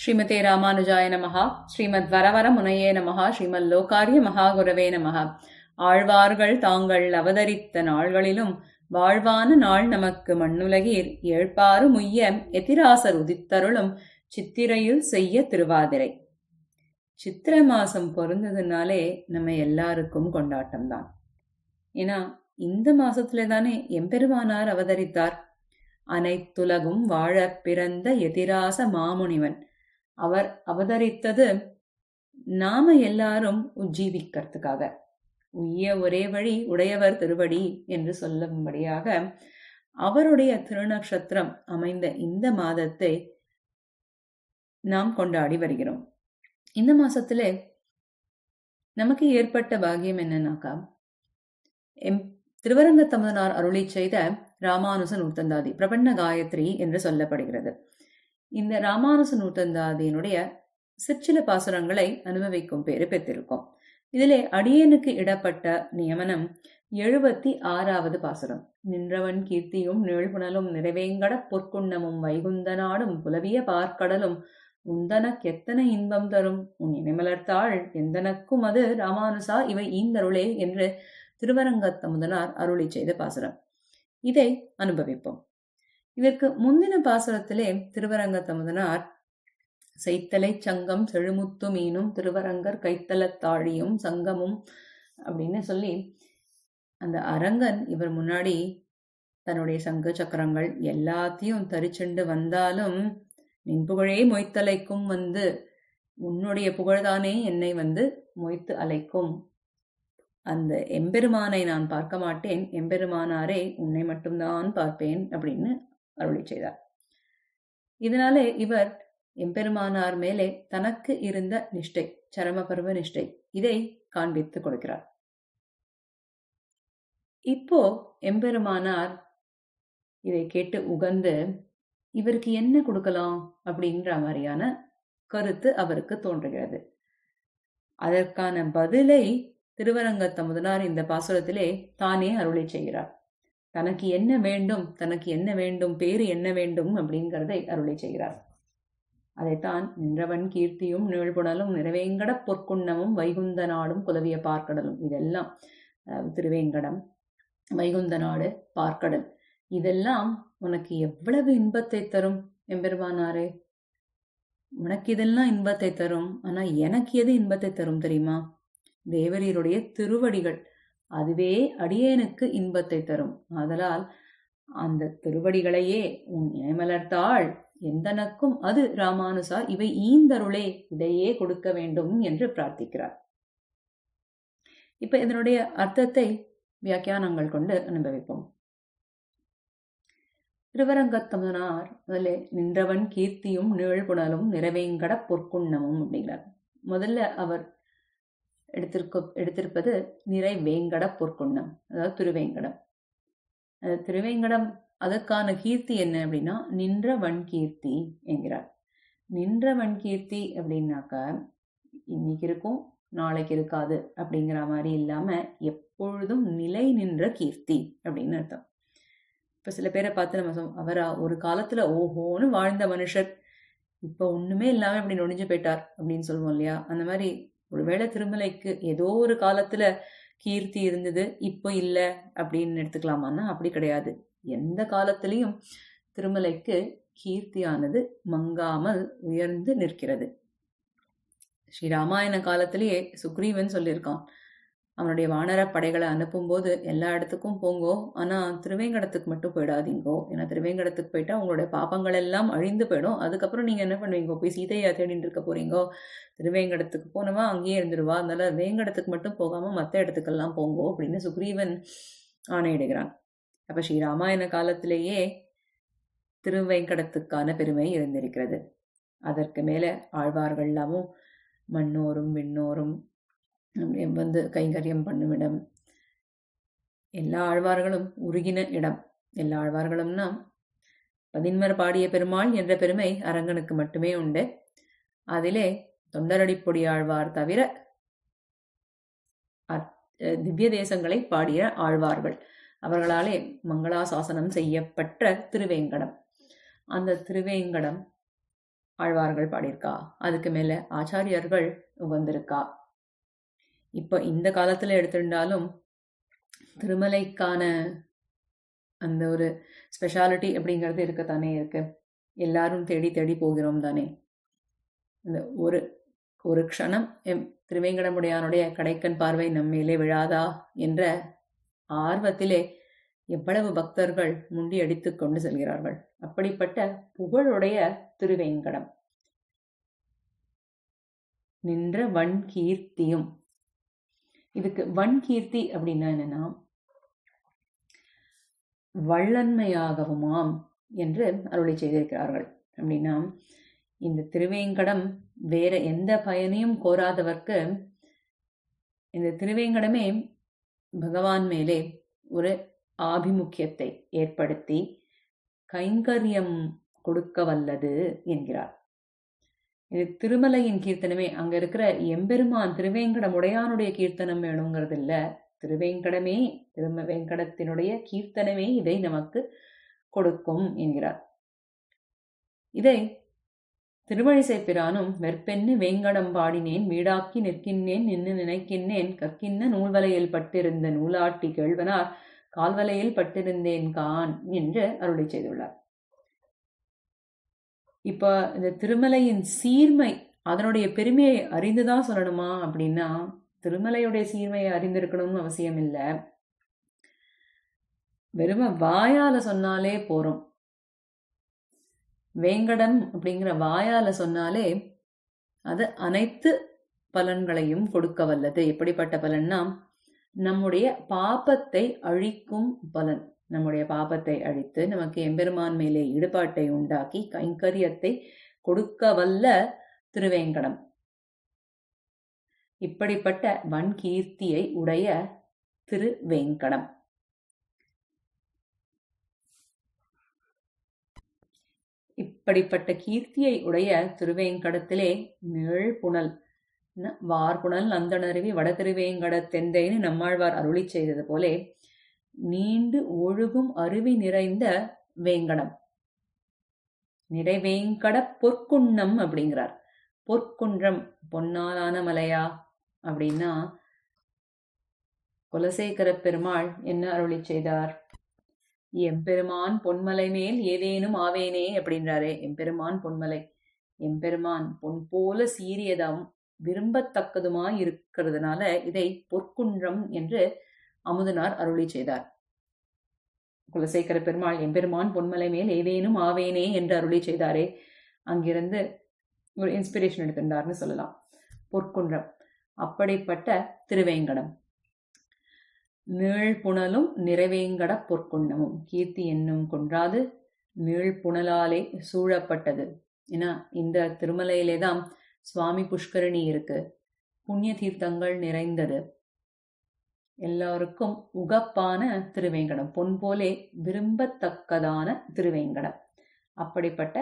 ஸ்ரீமதே ராமானுஜாய நமஹா. ஸ்ரீமத் வரவர முனையே நமஹா. ஸ்ரீமத் லோகாரிய மகாகுரவே நமஹா. ஆழ்வார்கள் தாங்கள் அவதரித்த நாள்களிலும் வாழ்வான நாள் நமக்கு மண்ணுலகீர். ஏழ்பாறு முய்ய எதிராசர் உதித்தருளும் சித்திரையில் செய்ய திருவாதிரை. சித்திரை மாசம் பொருந்ததுனாலே நம்ம எல்லாருக்கும் கொண்டாட்டம் தான் ஏன்னா இந்த மாசத்துல தானே எம்பெருமானார் அவதரித்தார். அனைத்துலகும் வாழ பிறந்த எதிராச மாமுனிவன். அவர் அவதரித்தது நாம எல்லாரும் உஜ்ஜீவிக்கிறதுக்காக. உய்ய ஒரே வழி உடையவர் திருவடி என்று சொல்லும்படியாக அவருடைய திருநக்ஷத்திரம் அமைந்த இந்த மாதத்தை நாம் கொண்டாடி வருகிறோம். இந்த மாசத்துல நமக்கு ஏற்பட்ட பாகியம் என்னன்னாக்கா எம் திருவரங்க தமிழனார் அருளி செய்த ராமானுச நூத்தந்தாதி பிரபண்ண காயத்ரி என்று சொல்லப்படுகிறது. இந்த ராமானுச நூற்றந்தாதியினுடைய சிற்சில பாசுரங்களை அனுபவிக்கும் பேரு பெற்றிருக்கோம். இதிலே அடியனுக்கு இடப்பட்ட நியமனம் எழுபத்தி ஆறாவது பாசுரம். நின்றவன் கீர்த்தியும் நிழல்புணலும் நிறைவேங்கட பொற்குண்ணமும் வைகுந்த நாடும் புலவிய பார்க்கடலும் உந்தனக்கு எத்தனை இன்பம் தரும் உன் இனிமலர்த்தாள் எந்தனக்கும் அது ராமானுசா இவை ஈந்தருளே என்று திருவரங்கத்த முதனார் அருளி செய்த பாசுரம். இதை அனுபவிப்போம். இதற்கு முந்தின பாசுரத்திலே திருவரங்க முதனார் செய்த்தலை சங்கம் செழுமுத்து மீனும் திருவரங்கர் கைத்தலத்தாழியும் சங்கமும் அப்படின்னு சொல்லி அந்த அரங்கன் இவர் முன்னாடி தன்னுடைய சங்க சக்கரங்கள் எல்லாத்தையும் தரிச்சுண்டு வந்தாலும் நின் புகழே மொய்த்தலைக்கும் வந்து உன்னுடைய புகழ்தானே என்னை வந்து மொய்த்து அலைக்கும். அந்த எம்பெருமானை நான் பார்க்க மாட்டேன் எம்பெருமானாரே உன்னை மட்டும்தான் பார்ப்பேன் அப்படின்னு அருளி செய்தார். இதனாலே இவர் எம்பெருமானார் மேலே தனக்கு இருந்த நிஷ்டை சரமபர்வ நிஷ்டை இதை காண்பித்து கொடுக்கிறார். இப்போ எம்பெருமானார் இதை கேட்டு உகந்து இவருக்கு என்ன கொடுக்கலாம்? அப்படின்ற மாதிரியான கருத்து அவருக்கு தோன்றுகிறது. அதற்கான பதிலை திருவரங்கத்த முதனார் இந்த பாசுரத்திலே தானே அருளை செய்கிறார். தனக்கு என்ன வேண்டும் தனக்கு என்ன வேண்டும் பேரு என்ன வேண்டும் அப்படிங்கிறதை அருளை செய்கிறார். அதைத்தான் நின்றவன் கீர்த்தியும் நிழல்புணலும் நிறைவேங்கட பொற்குண்ணமும் வைகுந்த நாடும் குலவிய பார்க்கடலும் இதெல்லாம் திருவேங்கடம் வைகுந்த நாடு பார்க்கடல். இதெல்லாம் உனக்கு எவ்வளவு இன்பத்தை தரும் எம்பெருமானாரே? உனக்கு இதெல்லாம் இன்பத்தை தரும் ஆனா எனக்கு எது இன்பத்தை தரும் தெரியுமா? தேவரீருடைய திருவடிகள் அதுவே அடியேனுக்கு இன்பத்தை தரும். ஆதலால் அந்த திருவடிகளையே உன் இணைமலர்த்தாள் எந்தனக்கும் அது ராமானுசா? இவை ஈந்தருளே இதையே கொடுக்க வேண்டும் என்று பிரார்த்திக்கிறார். இப்ப இதனுடைய அர்த்தத்தை வியாக்கியானங்கள் கொண்டு அனுபவிப்போம். திருவரங்கத்தமனார் முதல்ல நின்றவன் கீர்த்தியும் நிழல்புணலும் நிறைவேங்கட பொற்குண்ணமும் அப்படிங்கிறார். முதல்ல அவர் எடுத்திருக்க எடுத்திருப்பது நிறை வேங்கட பொற்குண்ணம் அதாவது திருவேங்கடம். திருவேங்கடம் அதற்கான கீர்த்தி என்ன அப்படின்னா நின்ற வன் கீர்த்தி என்கிறார். நின்ற வன் கீர்த்தி அப்படின்னாக்கா இன்னைக்கு இருக்கும் நாளைக்கு இருக்காது அப்படிங்கிற மாதிரி இல்லாம எப்பொழுதும் நிலை நின்ற கீர்த்தி அப்படின்னு அர்த்தம். இப்ப சில பேரை பார்த்து நம்ம சொல் அவரா ஒரு காலத்துல ஓஹோன்னு வாழ்ந்த மனுஷர் இப்ப ஒண்ணுமே இல்லாம இப்படி நொடிஞ்சு போயிட்டார் அப்படின்னு சொல்லுவோம் இல்லையா? அந்த மாதிரி ஒருவேளை திருமலைக்கு ஏதோ ஒரு காலத்துல கீர்த்தி இருந்தது இப்போ இல்லை அப்படின்னு எடுத்துக்கலாமான்னா அப்படி கிடையாது. எந்த காலத்திலையும் திருமலைக்கு கீர்த்தியானது மங்காமல் உயர்ந்து நிற்கிறது. ஸ்ரீ ராமாயண காலத்திலேயே சுக்ரீவன் சொல்லியிருக்கான் அவனுடைய வானர படைகளை அனுப்பும்போது எல்லா இடத்துக்கும் போங்கோ. ஆனா திருவேங்கடத்துக்கு மட்டும் போயிடாதீங்கோ. ஏன்னா திருவேங்கடத்துக்கு போயிட்டா உங்களுடைய பாப்பங்கள் எல்லாம் அழிந்து போயிடும். அதுக்கப்புறம் நீங்க என்ன பண்ணுவீங்க? போய் சீதையா தேடிட்டு இருக்க போறீங்கோ? திருவேங்கடத்துக்கு போனவா அங்கேயே இருந்துருவா. அதனால வேங்கடத்துக்கு மட்டும் போகாம மற்ற இடத்துக்கெல்லாம் போங்கோ அப்படின்னு சுக்ரீவன் ஆணையிடுகிறான். அப்ப ஸ்ரீராமாயண காலத்திலேயே திருவேங்கடத்துக்கான பெருமை இருந்திருக்கிறது. அதற்கு மேல ஆழ்வார்கள் எல்லாமும் மண்ணோரும் விண்ணோரும் வந்து கைங்கரியம் பண்ணுமிடம் எல்லா ஆழ்வார்களும் உருகின இடம். எல்லா ஆழ்வார்களும்னா பதின்மர் பாடிய பெருமாள் என்ற பெருமை அரங்கனுக்கு மட்டுமே உண்டு. அதிலே தொண்டரடிப்பொடி ஆழ்வார் தவிர திவ்ய தேசங்களை பாடிய ஆழ்வார்கள். அவர்களாலே மங்களாசாசனம் செய்யப்பட்ட திருவேங்கடம். அந்த திருவேங்கடம் ஆழ்வார்கள் பாடியிருக்கா? அதுக்கு மேல ஆச்சாரியர்கள் உகந்திருக்கா? இப்போ இந்த காலத்தில் எடுத்திருந்தாலும் திருமலைக்கான அந்த ஒரு ஸ்பெஷாலிட்டி அப்படிங்கிறது இருக்கத்தானே இருக்கு. எல்லாரும் தேடி தேடி போகிறோம் தானே. இந்த ஒரு ஒரு க்ஷணம் எம் திருவேங்கடமுடையானுடைய கடைக்கன் பார்வை நம்மேலே விழாதா என்ற ஆர்வத்திலே எவ்வளவு பக்தர்கள் முண்டி அடித்து கொண்டு செல்கிறார்கள். அப்படிப்பட்ட புகழுடைய திருவேங்கடம். நின்ற வன் கீர்த்தியும் இதுக்கு வன் கீர்த்தி அப்படின்னா என்னன்னா வள்ளன்மையாகவுமாம் என்று அருளை செய்திருக்கிறார்கள். அப்படின்னா இந்த திருவேங்கடம் வேற எந்த பயனையும் கோராதவர்க்கு இந்த திருவேங்கடமே பகவான் மேலே ஒரு ஆபிமுக்கியத்தை ஏற்படுத்தி கைங்கரியம் கொடுக்க வல்லது என்கிறார். இது திருமலையின் கீர்த்தனமே. அங்க இருக்கிற எம்பெருமான் திருவேங்கடம் உடையானுடைய கீர்த்தனம் வேணுங்கிறது இல்ல திருவேங்கடமே திரும வேங்கடத்தினுடைய கீர்த்தனமே இதை நமக்கு கொடுக்கும் என்கிறார். இதை திருவழிசை பிரானும் வெற்பென்னு வேங்கடம் பாடினேன் வீடாக்கி நிற்கின்றேன் நின்று நினைக்கின்றேன் கற்கின்ன நூல்வலையில் பட்டிருந்த நூலாட்டி கேழ்வனார் கால்வலையில் பட்டிருந்தேன் கான் என்று அருளை செய்துள்ளார். இப்போ இந்த திருமலையின் சீர்மை அதனுடைய பெருமையை அறிந்துதான் சொல்லணுமா அப்படின்னா திருமலையுடைய சீர்மையை அறிந்திருக்கணும்னு அவசியம் இல்லை. வெறும வாயால சொன்னாலே போறோம். வேங்கடம் அப்படிங்கிற வாயால சொன்னாலே அது அனைத்து பலன்களையும் கொடுக்க வல்லது. எப்படிப்பட்ட பலன்னா நம்முடைய பாபத்தை அழிக்கும் பலன். நம்முடைய பாபத்தை அழித்து நமக்கு எம்பெருமான் மேலே ஈடுபாட்டை உண்டாக்கி கைங்கரியத்தை கொடுக்க வல்ல திருவேங்கடம். இப்படிப்பட்ட வன்கீர்த்தியை உடைய திருவேங்கடம். இப்படிப்பட்ட கீர்த்தியை உடைய திருவேங்கடத்திலே நிழல்புணல் வார்புணல் நந்தனருவி வட திருவேங்கட தெந்தைன்னு நம்மாழ்வார் அருளி செய்தது போலே நீண்டு ஒழுகும் அருவி நிறைந்த வேங்கடம். நிறைவேங்கட பொற்குன்னம் அப்படிங்கிறார். பொற்குன்றம் பொன்னாலான மலையா? அப்படின்னா குலசேகர பெருமாள் என்ன அருளி செய்தார்? எம்பெருமான் பொன்மலை மேல் ஏதேனும் ஆவேனே அப்படின்றாரே. எம்பெருமான் பொன்மலை. எம்பெருமான் பொன் போல சீரியதாம் விரும்பத்தக்கதுமாய் இருக்கிறதுனால இதை பொற்குன்றம் என்று அமுதனார் அருளி செய்தார். குலசேகர பெருமாள் எம்பெருமான் பொன்மலை மேல் ஏதேனும் ஆவேனே என்று அருளி செய்தாரே. அங்கிருந்து ஒரு இன்ஸ்பிரேஷன் எடுத்திருந்தார்னு சொல்லலாம். பொற்குன்றம். அப்படிப்பட்ட திருவேங்கடம். நீழ்புணலும் நிறைவேங்கட பொற்குண்டமும் கீர்த்தி என்னும் கொன்றாது நீழ்புணலாலே சூழப்பட்டது. ஏன்னா இந்த திருமலையிலே தான் சுவாமி புஷ்கரணி இருக்கு. புண்ணிய தீர்த்தங்கள் நிறைந்தது. எல்லாருக்கும் உகப்பான திருவேங்கடம் பொன் போலே விரும்பத்தக்கதான திருவேங்கடம். அப்படிப்பட்ட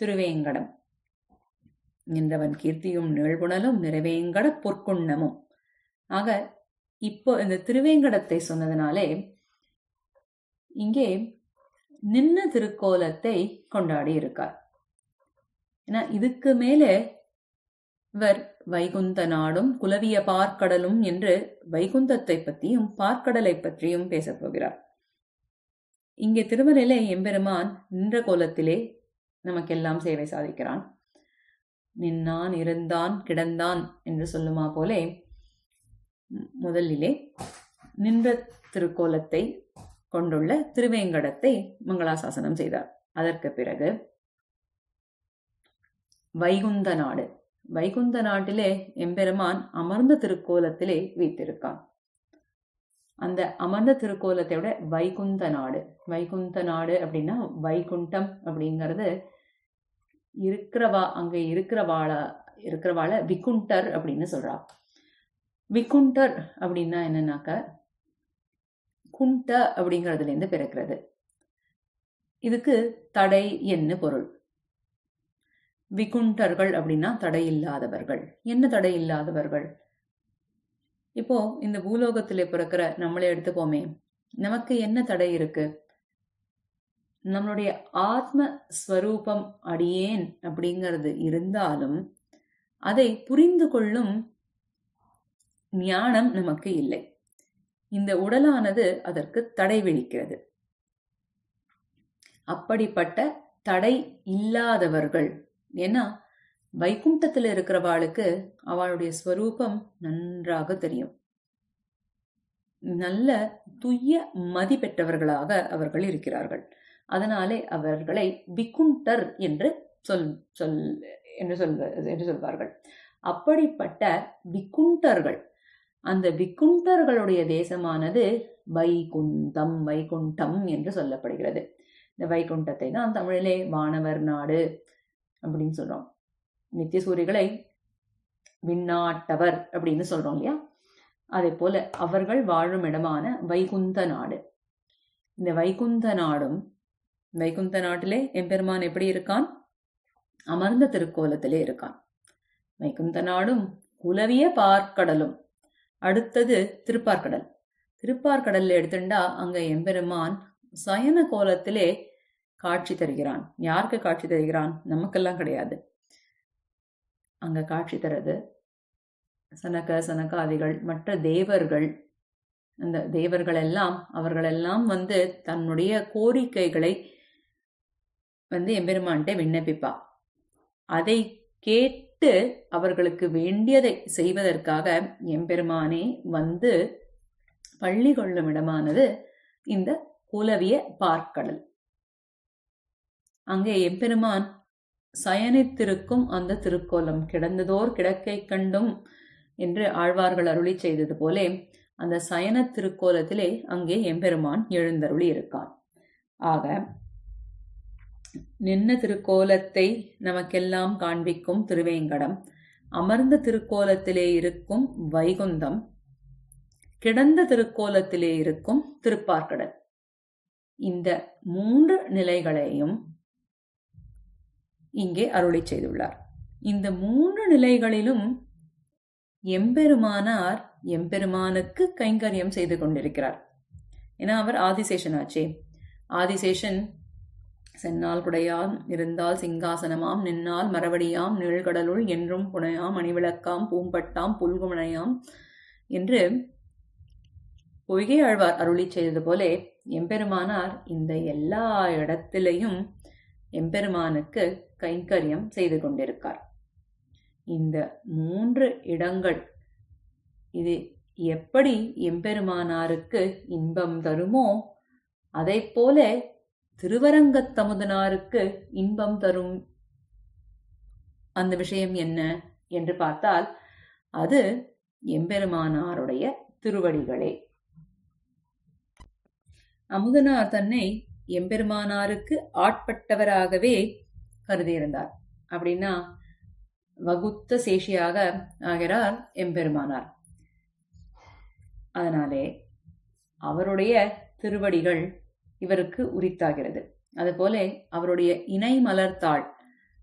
திருவேங்கடம். நின்றவன் கீர்த்தியும் நிழ்புணலும் நிறைவேங்கட பொற்குண்ணமும் ஆக இப்போ இந்த திருவேங்கடத்தை சொன்னதுனாலே இங்கே நின்ன திருக்கோலத்தை கொண்டாடி இருக்கார். ஏன்னா இதுக்கு மேலே இவர் வைகுந்த நாடும் குலவிய பார்க்கடலும் என்று வைகுந்தத்தை பற்றியும் பார்க்கடலை பற்றியும் பேசப் போகிறார். இங்கே திருமலையிலே எம்பெருமான் நின்ற கோலத்திலே நமக்கெல்லாம் சேவை சாதிக்கிறான். நின்னான் இருந்தான் கிடந்தான் என்று சொல்லுமா போலே முதலிலே நின்ற திருக்கோலத்தை கொண்டுள்ள திருவேங்கடத்தை மங்களாசாசனம் செய்தார். அதற்கு பிறகு வைகுந்த நாடு வைகுந்த நாட்டிலே எம்பெருமான் அமர்ந்த திருக்கோலத்திலே வைத்திருக்கான் அந்த அமர்ந்த திருக்கோலத்தை விட வைகுந்த நாடு. வைகுந்த நாடு அப்படின்னா வைகுண்டம் அப்படிங்கிறது இருக்கிறவா அங்க இருக்கிறவாள இருக்கிறவாள விகுண்டர் அப்படின்னு சொல்றா விகுண்டர் அப்படின்னா என்னன்னாக்க குண்ட அப்படிங்கிறதுல இருந்து பிறக்கிறது. இதுக்கு தடை என்ன பொருள். விகுண்டர்கள் அப்படின்னா தடை இல்லாதவர்கள் என்ன தடை இல்லாதவர்கள் இப்போ இந்த பூலோகத்தில் பிறக்கிற நம்மளே எடுத்துப்போமே நமக்கு என்ன தடை இருக்கு? நம்மளுடைய ஆத்ம ஸ்வரூபம் அடியேன் அப்படிங்கிறது இருந்தாலும் அதை புரிந்து கொள்ளும் ஞானம் நமக்கு இல்லை. இந்த உடலானது அதற்கு தடை விழிக்கிறது அப்படிப்பட்ட தடை இல்லாதவர்கள் ஏன்னா வைகுண்டத்தில் இருக்கிறவாளுக்கு அவளுடைய ஸ்வரூபம் நன்றாக தெரியும். நல்ல துய்ய மதி பெற்றவர்களாக அவர்கள் இருக்கிறார்கள். அதனாலே அவர்களை விக்குண்டர் என்று சொல் சொல் என்று சொல்வ என்று சொல்வார்கள். அப்படிப்பட்ட விக்குண்டர்கள் அந்த விக்குண்டர்களுடைய தேசமானது வைகுந்தம் வைகுண்டம் என்று சொல்லப்படுகிறது. இந்த வைகுண்டத்தை தான் தமிழிலே வானவர் நாடு அப்படின்னு சொல்றோம். நித்தியசூரிகளை விண்ணாட்டவர் அப்படின்னு சொல்றோம் இல்லையா? அதே போல அவர்கள் வாழும் இடமான வைகுந்த நாடு. இந்த வைகுந்த நாடும் வைகுந்த நாட்டிலே எம்பெருமான் எப்படி இருக்கான்? அமர்ந்த திருக்கோலத்திலே இருக்கான். வைகுந்த நாடும் குலவிய பார்க்கடலும். அடுத்தது திருப்பார்கடல் திருப்பார்கடல்ல எடுத்துட்டா அங்க எம்பெருமான் சயன கோலத்திலே காட்சி தருகிறான். யாருக்கு காட்சி தருகிறான்? நமக்கெல்லாம் கிடையாது. அங்க காட்சி தரது சனக சனகாதிகள் மற்ற தேவர்கள். அந்த தேவர்கள் எல்லாம் அவர்களெல்லாம் வந்து தன்னுடைய கோரிக்கைகளை வந்து எம்பெருமான்கிட்ட விண்ணப்பிப்பா. அதை கேட்டு அவர்களுக்கு வேண்டியதை செய்வதற்காக எம்பெருமானே வந்து பள்ளி கொள்ளும் இடமானது இந்த குலவிய பார்க்கடல். அங்கே எம்பெருமான் சயனித்திருக்கும் அந்த திருக்கோலம் கிடந்ததோர் கிடக்கை கண்டும் என்று ஆழ்வார்கள் அருளி செய்தது போலே அந்த சயன திருக்கோலத்திலே அங்கே எம்பெருமான் எழுந்தருளி இருக்கான் ஆக நின்ன திருக்கோலத்தை நமக்கெல்லாம் காண்பிக்கும் திருவேங்கடம் அமர்ந்த திருக்கோலத்திலே இருக்கும் வைகுந்தம் கிடந்த திருக்கோலத்திலே இருக்கும் திருப்பார்கடல். இந்த மூன்று நிலைகளையும் இங்கே அருளி செய்துள்ளார். இந்த மூன்று நிலைகளிலும் எம்பெருமானார் எம்பெருமானுக்கு கைங்கரியம் செய்து கொண்டிருக்கிறார். ஏன்னா அவர் ஆதிசேஷன் ஆச்சே. ஆதிசேஷன் சென்னால் குடையாம் இருந்தால் சிங்காசனமாம் நின்னால் மரவடியாம் நீழ்கடலுள் என்றும் புனையாம் அணிவிளக்காம் பூம்பட்டாம் புல்குமனையாம் என்று பொய்கை ஆழ்வார் அருளி செய்தது போலே எம்பெருமானார் இந்த எல்லா இடத்திலையும் எம்பெருமானுக்கு கைங்கரியம் செய்து கொண்டிருக்கார். இந்த மூன்று இடங்கள் இது எப்படி எம்பெருமானாருக்கு இன்பம் தருமோ அதை போல திருவரங்கத்தமுதனாருக்கு இன்பம் தரும் அந்த விஷயம் என்ன என்று பார்த்தால் அது எம்பெருமானாருடைய திருவடிகளே. அமுதனார் தன்னை எம்பெருமானாருக்கு ஆட்பட்டவராகவே கருதியிருந்தார். அப்படின்னா வகுத்த சேஷியாக ஆகிறார் எம்பெருமானார். அதனாலே அவருடைய திருவடிகள் இவருக்கு உரித்தாகிறது. அதுபோல அவருடைய இணை மலர்த்தாள்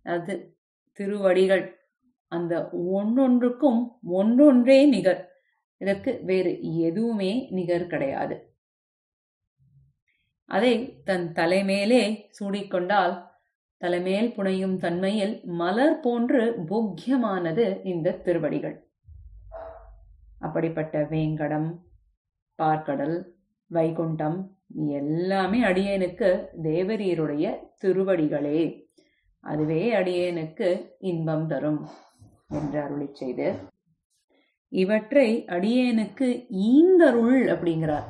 அதாவது திருவடிகள் அந்த ஒன்றொன்றுக்கும் ஒன்றொன்றே நிகர். இதற்கு வேறு எதுவுமே நிகர் கிடையாது. அதை தன் தலைமேலே சூடிக்கொண்டால் தலைமேல் புனையும் தன்மையில் மலர் போன்று போக்கியமானது இந்த திருவடிகள். அப்படிப்பட்ட வேங்கடம் பார்க்கடல் வைகுண்டம் எல்லாமே அடியேனுக்கு தேவரீருடைய திருவடிகளே. அதுவே அடியேனுக்கு இன்பம் தரும் என்று அருளி செய்து இவற்றை அடியேனுக்கு ஈந்தருள் அப்படிங்கிறார்.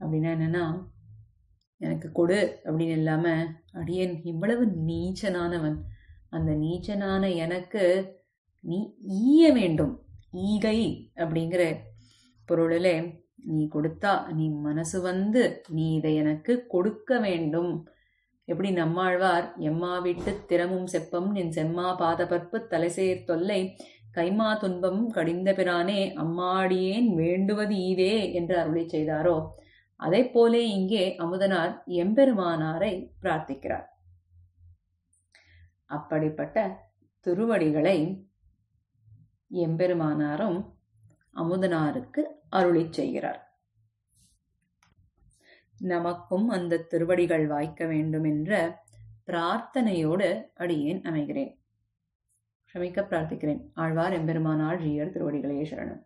அப்படின்னா என்னன்னா எனக்கு கொடு அப்படின்னு இல்லாம அடியன் இவ்வளவு நீச்சனானவன். அந்த நீச்சனான எனக்கு நீ ஈய வேண்டும். ஈகை அப்படிங்கிற பொருளில் நீ கொடுத்தா நீ மனசு வந்து நீ இதை எனக்கு கொடுக்க வேண்டும். எப்படி நம்மாழ்வார் எம்மா விட்டு திறமும் செப்பம் நின் செம்மா பாதபற்பு தலைசேர் தொல்லை கைமா துன்பம் கடிந்த பிரானே அம்மாடியேன் வேண்டுவது ஈவே என்று அருளை செய்தாரோ அதே போலே இங்கே அமுதனார் எம்பெருமானாரை பிரார்த்திக்கிறார். அப்படிப்பட்ட திருவடிகளை எம்பெருமானாரும் அமுதனாருக்கு அருளி செய்கிறார். நமக்கும் அந்த திருவடிகள் வாய்க்க வேண்டும் என்ற பிரார்த்தனையோடு அடியேன் அமைகிறேன். க்ஷமிக்க பிரார்த்திக்கிறேன். ஆழ்வார் எம்பெருமானார் ஜீயர் திருவடிகளே சரணம்.